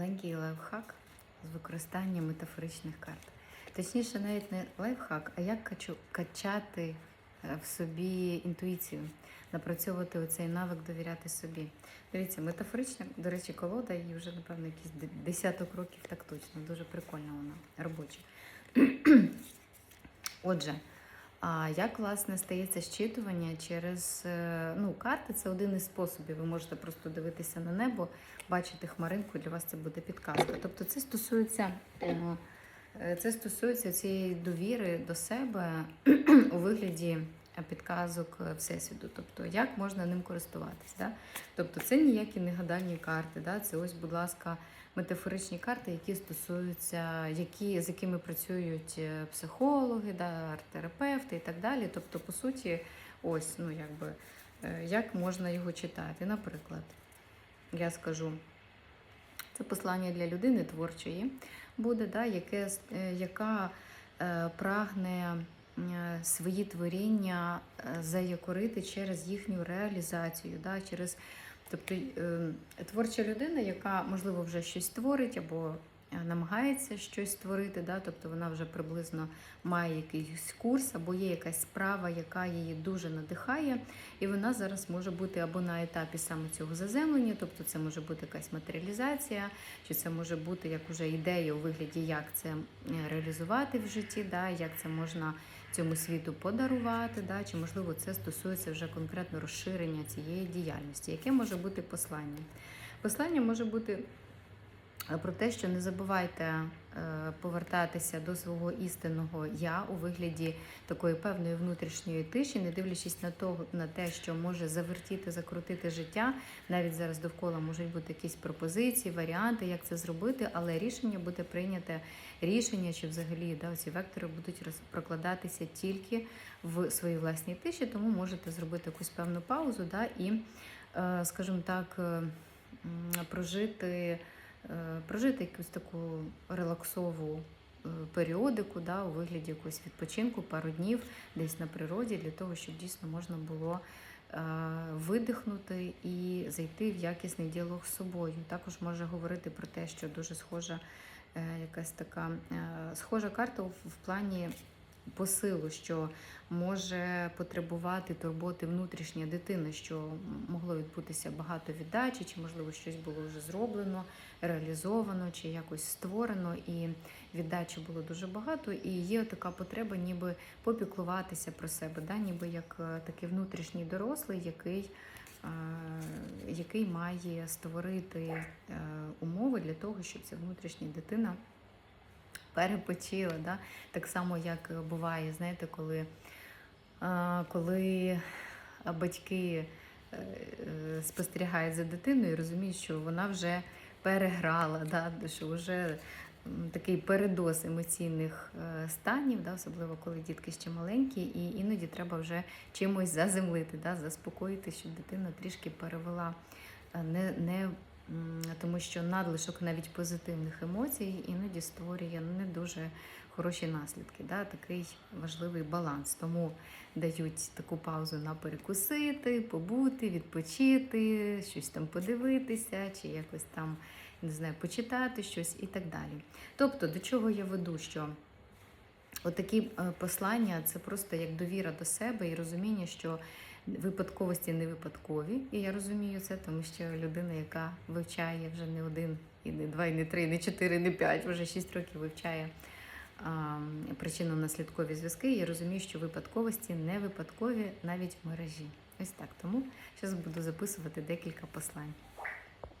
маленький лайфхак з використанням метафоричних карт. Точніше, навіть не лайфхак, а як качу- качати е, в собі інтуїцію, напрацьовувати оцей навик довіряти собі. Дивіться, метафорична, до речі, колода, їй вже, напевно, якісь десяток років так точно. Дуже прикольна вона, робоча. Отже, а як власне стається щитування через е, ну, карти? Це один із способів. Ви можете просто дивитися на небо, бачити хмаринку, для вас це буде підказка. Тобто, це стосується. е, е, Це стосується цієї довіри до себе у вигляді підказок е, Всесвіту. Тобто, як можна ним користуватись. Да? Тобто, це ніякі не гадальні карти. Да? Це ось, будь ласка, метафоричні карти, які стосуються, які, з якими працюють е, психологи, да, арт-терапевти і так далі. Тобто, по суті, ось, ну якби, е, як можна його читати. Наприклад, я скажу, це послання для людини творчої буде, да, яке, яка е, прагне свої творіння е, заякорити через їхню реалізацію, да, через Тобто е, творча людина, яка можливо вже щось творить або е, намагається щось створити, да? тобто вона вже приблизно має якийсь курс, або є якась справа, яка її дуже надихає, і вона зараз може бути або на етапі саме цього заземлення, тобто це може бути якась матеріалізація, чи це може бути як уже ідея у вигляді, як це е, реалізувати в житті, да? як це можна цьому світу подарувати, да? чи можливо це стосується вже конкретно розширення цієї діяльності. Яке може бути послання? Послання може бути е, про те, що не забувайте е, повертатися до свого істинного я у вигляді такої певної внутрішньої тиші, не дивлячись на того, на те, що може завертіти, закрутити життя. Навіть зараз довкола можуть бути якісь пропозиції, варіанти, як це зробити, але рішення буде прийняте рішення, чи взагалі да, ці вектори будуть прокладатися тільки в своїй власній тиші, тому можете зробити якусь певну паузу да, і, е, скажімо так, е, прожити, е, прожити якусь таку релаксову е, періодику да, у вигляді якогось відпочинку, пару днів десь на природі, для того, щоб дійсно можна було е, видихнути і зайти в якісний діалог з собою. Також може говорити про те, що дуже схожа е, якась така е, схожа карта в плані посилу, що може потребувати турботи внутрішня дитина, що могло відбутися багато віддачі, чи можливо щось було вже зроблено, реалізовано, чи якось створено, і віддачі було дуже багато. І є така потреба, ніби попіклуватися про себе, да? ніби як е, такий внутрішній дорослий, який е, який має створити е, умови для того, щоб ця внутрішня дитина перепочила. Да? Так само, як буває, знаєте, коли, е, коли батьки е, е, спостерігають за дитиною і розуміють, що вона вже переграла, да? що вже такий передоз емоційних е, станів, да? особливо коли дітки ще маленькі, і іноді треба вже чимось заземлити, да? заспокоїти, щоб дитина трішки перевела е, не, не тому що надлишок навіть позитивних емоцій іноді створює не дуже хороші наслідки. Да? Такий важливий баланс. Тому дають таку паузу на перекусити, побути, відпочити, щось там подивитися, чи якось там не знаю, почитати щось і так далі. Тобто, до чого я веду, що Отакі е, послання це просто як довіра до себе і розуміння, що випадковості не випадкові. І я розумію це, тому що людина, яка вивчає вже не один, і не два, і не три, і не чотири, і не п'ять, вже шість років вивчає причинно-наслідкові зв'язки. Я розумію, що випадковості не випадкові навіть в мережі. Ось так. Тому зараз буду записувати декілька послань.